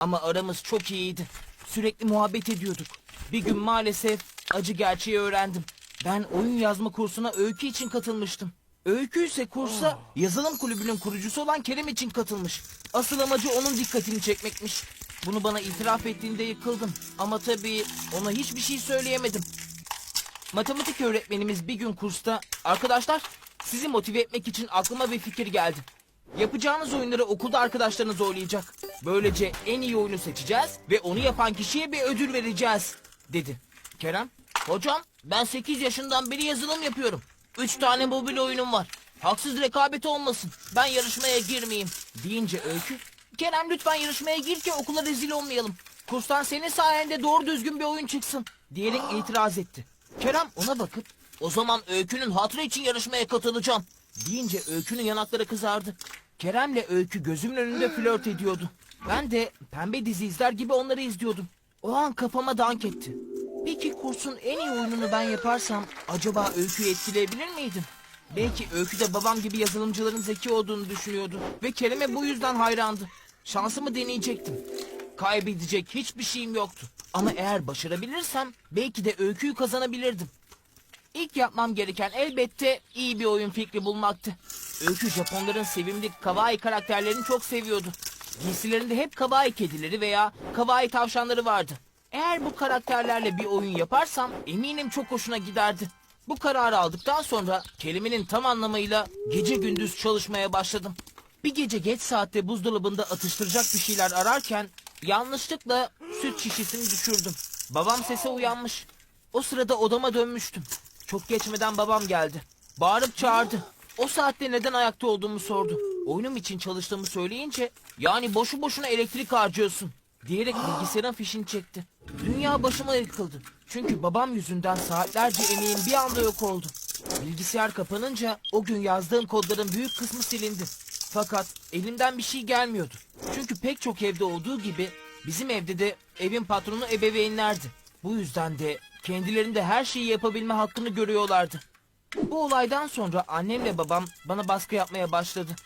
Ama aramız çok iyiydi. Sürekli muhabbet ediyorduk. Bir gün maalesef acı gerçeği öğrendim. Ben oyun yazma kursuna Öykü için katılmıştım. Öykü ise kursa yazılım kulübünün kurucusu olan Kerem için katılmış. Asıl amacı onun dikkatini çekmekmiş. Bunu bana itiraf ettiğinde yıkıldım. Ama tabii ona hiçbir şey söyleyemedim. Matematik öğretmenimiz bir gün kursta arkadaşlar sizi motive etmek için aklıma bir fikir geldi. Yapacağınız oyunları okulda arkadaşlarınız oynayacak. Böylece en iyi oyunu seçeceğiz ve onu yapan kişiye bir ödül vereceğiz dedi. Kerem, hocam ben 8 yaşından beri yazılım yapıyorum. 3 tane mobil oyunum var. Haksız rekabet olmasın. Ben yarışmaya girmeyeyim deyince Öykü. Kerem lütfen yarışmaya gir ki okula rezil olmayalım. Kurstan senin sayende doğru düzgün bir oyun çıksın diyerek itiraz etti. Kerem ona bakıp o zaman Öykü'nün hatırı için yarışmaya katılacağım deyince Öykü'nün yanakları kızardı. Kerem'le Öykü gözümün önünde flört ediyordu. Ben de pembe dizi izler gibi onları izliyordum. O an kafama dank etti. Peki kursun en iyi oyununu ben yaparsam acaba Öykü'yü etkileyebilir miydim? Belki Öykü de babam gibi yazılımcıların zeki olduğunu düşünüyordu ve Kerem'e bu yüzden hayrandı. Şansımı deneyecektim. Kaybedecek hiçbir şeyim yoktu. Ama eğer başarabilirsem belki de Öykü'yü kazanabilirdim. İlk yapmam gereken elbette iyi bir oyun fikri bulmaktı. Öykü Japonların sevimli kawaii karakterlerini çok seviyordu. Giysilerinde hep kawaii kedileri veya kawaii tavşanları vardı. Eğer bu karakterlerle bir oyun yaparsam eminim çok hoşuna giderdi. Bu kararı aldıktan sonra kelimenin tam anlamıyla gece gündüz çalışmaya başladım. Bir gece geç saatte buzdolabında atıştıracak bir şeyler ararken yanlışlıkla süt şişesini düşürdüm. Babam sese uyanmış. O sırada odama dönmüştüm. Çok geçmeden babam geldi. Bağırıp çağırdı. O saatte neden ayakta olduğumu sordu. Oyunum için çalıştığımı söyleyince yani boşu boşuna elektrik harcıyorsun diyerek bilgisayarın fişini çekti. Dünya başıma yıkıldı. Çünkü babam yüzünden saatlerce emeğim bir anda yok oldu. Bilgisayar kapanınca o gün yazdığım kodların büyük kısmı silindi. Fakat elimden bir şey gelmiyordu. Çünkü pek çok evde olduğu gibi bizim evde de evin patronu ebeveynlerdi. Bu yüzden de kendilerinde her şeyi yapabilme hakkını görüyorlardı. Bu olaydan sonra annemle babam bana baskı yapmaya başladı.